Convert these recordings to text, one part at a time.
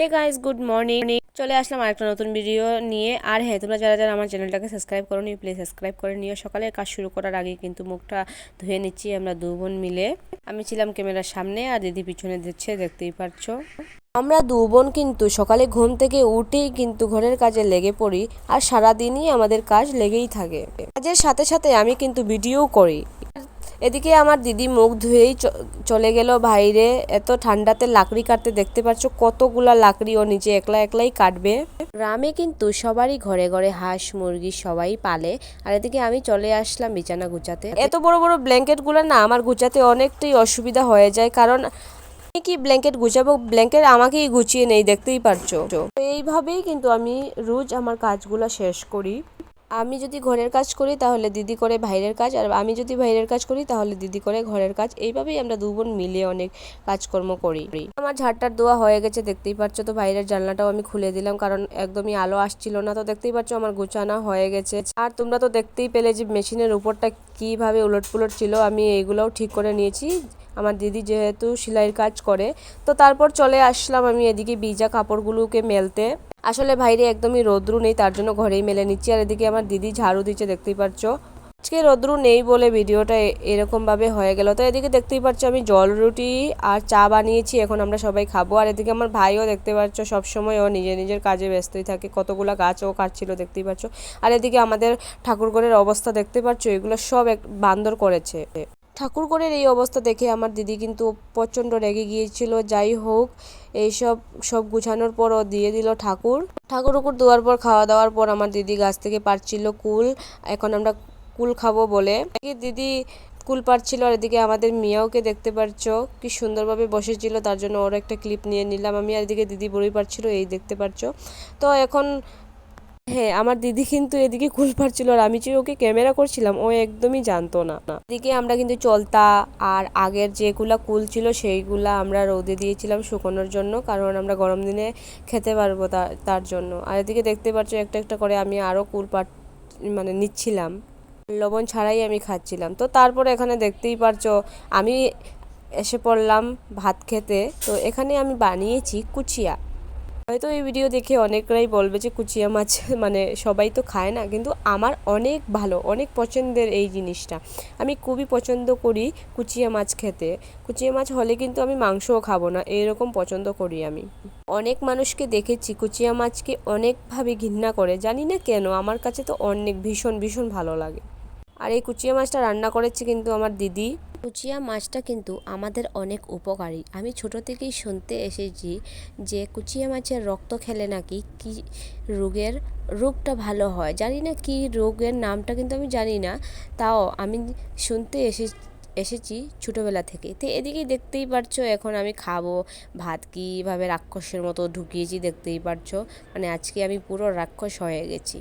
Hey guys good morning চলে আসলাম আরেকটা নতুন ভিডিও নিয়ে। আর হ্যাঁ তোমরা যারা যারা আমার চ্যানেলটাকে সাবস্ক্রাইব করো নি প্লিজ সাবস্ক্রাইব করে নিও। সকালের কাজ শুরু করার আগে কিন্তু মুখটা ধুয়ে নিচ্ছি আমরা দু বোন মিলে। আমি ছিলাম ক্যামেরার সামনে আর দিদি পিছনে দিচ্ছে, দেখতেই পারছ। আমরা দু বোন কিন্তু সকালে ঘুম থেকে উঠেই কিন্তু ঘরের কাজে লেগে পড়ি। আর সারাদিনই আমাদের কাজ লেগেই থাকে। কাজের সাথে সাথে আমি কিন্তু ভিডিও করি। এদিকে আমার দিদি মুখ ধুয়েই চলে গেল বাইরে। এত ঠান্ডাতে লাকড়ি কাটতে দেখতে পাচ্ছ কতগুলা লাকড়ি ও নিচে একলা একলাই কাটবে। গ্রামে কিন্তু সবারই ঘরে ঘরে হাঁস, মুরগি সবাই পালে। আর এদিকে আমি চলে আসলাম বিছানা গুছাতে। এত বড় বড় ব্ল্যাঙ্কেটগুলো না আমার গুছাতে অনেকটাই অসুবিধা হয়ে যায় কারণ কি ব্ল্যাঙ্কেট গুছাবো? ব্ল্যাঙ্কেট আমাকেই গুছিয়ে নেই, দেখতেই পারছ। তো এইভাবেই কিন্তু আমি রোজ আমার কাজগুলো শেষ করি। আমি যদি ঘরের কাজ করি তাহলে দিদি করে বাইরের কাজ, আর আমি যদি বাইরের কাজ করি তাহলে দিদি করে ঘরের কাজ। এইভাবেই আমরা দু বোন মিলে অনেক কাজকর্ম করি। আমার ঝাড়টার দোয়া হয়ে গেছে, দেখতেই পাচ্ছ তো বাইরের জানলাটাও আমি খুলে দিলাম, কারণ একদমই আলো আসছিল না তো দেখতেই পাচ্ছ আমার গোছানো হয়ে গেছে। আর তোমরা তো দেখতেই পেলে যে মেশিনের উপরটা কীভাবে উলট পুলট ছিল, আমি এইগুলোও ঠিক করে নিয়েছি। আমার দিদি যেহেতু সেলাইয়ের কাজ করে, তো তারপর চলে আসলাম আমি এদিকে ভিজা কাপড়গুলোকে মেলতে। আসলে বাইরে একদমই রোদ্রু নেই, তার জন্য ঘরেই মেলে নিচ্ছি। আর এদিকে আমার দিদি ঝাড়ু দিচ্ছে, দেখতেই পাচ্ছ আজকে রোদ্রু নেই বলে ভিডিওটা এ- এরকম ভাবে হয়ে গেল। তো এদিকে দেখতেই পাচ্ছ আমি জল রুটি আর চা বানিয়েছি, এখন আমরা সবাই খাব। আর এদিকে আমার ভাইও দেখতে পাচ্ছ সবসময় ও নিজের নিজের কাজে ব্যস্তই থাকে। কতগুলা গাছ ও কাটছিল, দেখতেই পাচ্ছ আর এদিকে আমাদের ঠাকুরঘরের অবস্থা দেখতে পাচ্ছ এগুলো সব এক বান্দর করেছে। ঠাকুরঘরের এই অবস্থা দেখে আমার দিদি কিন্তু প্রচণ্ড রেগে গিয়েছিল। যাই হোক, এইসব, সব গুছানোর পর ও দিয়ে দিল ঠাকুর। ঠাকুর উকুর দেওয়ার পর খাওয়া দাওয়ার পর আমার দিদি গাছ থেকে পারছিল কুল। এখন আমরা কুল খাব বলে। দিদি কুল পারছিল আর এদিকে আমাদের মিয়াওকে দেখতে পারছ, কি সুন্দরভাবে বসেছিল, তার জন্য ওর একটা ক্লিপ নিয়ে নিলাম আমি। আর এদিকে দিদি বড়ি পারছিল, এই দেখতে পারছ। তো এখন হ্যাঁ আমার দিদি কিন্তু এদিকে কুল পারছিল আর আমি যে ওকে ক্যামেরা করছিলাম, ও একদমই জানতো না। এদিকে আমরা কিন্তু চলতা আর আগের যেগুলা কুল ছিল সেইগুলা আমরা রোদে দিয়েছিলাম শুকোনোর জন্য, কারণ আমরা গরম দিনে খেতে পারব তার জন্য। আর এদিকে দেখতে পাচ্ছ একটা একটা করে আমি আরও কুল পাট মানে নিচ্ছিলাম। লবণ ছাড়াই আমি খাচ্ছিলাম। তো তারপরে এখানে দেখতেই পারছ আমি এসে পড়লাম ভাত খেতে। তো এখানে আমি বানিয়েছি কুচিয়া। হয়তো এই ভিডিও দেখে অনেকরাই বলবে যে কুচিয়া মাছ মানে সবাই তো খায় না, কিন্তু আমার অনেক ভালো, অনেক পছন্দের এই জিনিসটা। আমি খুবই পছন্দ করি কুচিয়া মাছ খেতে। কুচিয়া মাছ হলে কিন্তু আমি মাংসও খাব না, এরকম পছন্দ করি আমি। অনেক মানুষকে দেখেছি কুচিয়া মাছকে অনেকভাবে ঘৃণা করে, জানি না কেন, আমার কাছে তো অনেক ভীষণ ভীষণ ভালো লাগে। আর এই কুচিয়া মাছটা রান্না করেছে কিন্তু আমার দিদি। কুচিয়া মাছটা কিন্তু আমাদের অনেক উপকারী। আমি ছোট থেকেই শুনতে এসেছি যে কুচিয়া মাছের রক্ত খেলে নাকি কি রোগের রোগটা ভালো হয়। জানি না কি রোগের নামটা কিন্তু আমি জানি না, তাও আমি শুনতে এসে, এসেছি ছোটোবেলা থেকে। তো এদিকেই দেখতেই পারছ, এখন আমি খাব। ভাত কীভাবে রাক্ষসের মতো ঢুকিয়েছি দেখতেই পারছ। মানে আজকে আমি পুরো রাক্ষস হয়ে গেছি।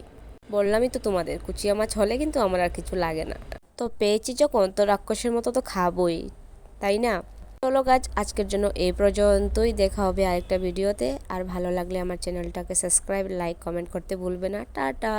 বললামই তো তোমাদের, কুচিয়া মাছ হলে কিন্তু আমার আর কিছু লাগে না। তো পেয়েছি যখন, তো রাক্ষসের মতো তো খাবই, তাই না? চলো গাছ, আজকের জন্য এই পর্যন্তই, দেখা হবে আরেকটা ভিডিওতে। আর ভালো লাগলে আমার চ্যানেলটাকে সাবস্ক্রাইব, লাইক, কমেন্ট করতে ভুলবে না। টাটা!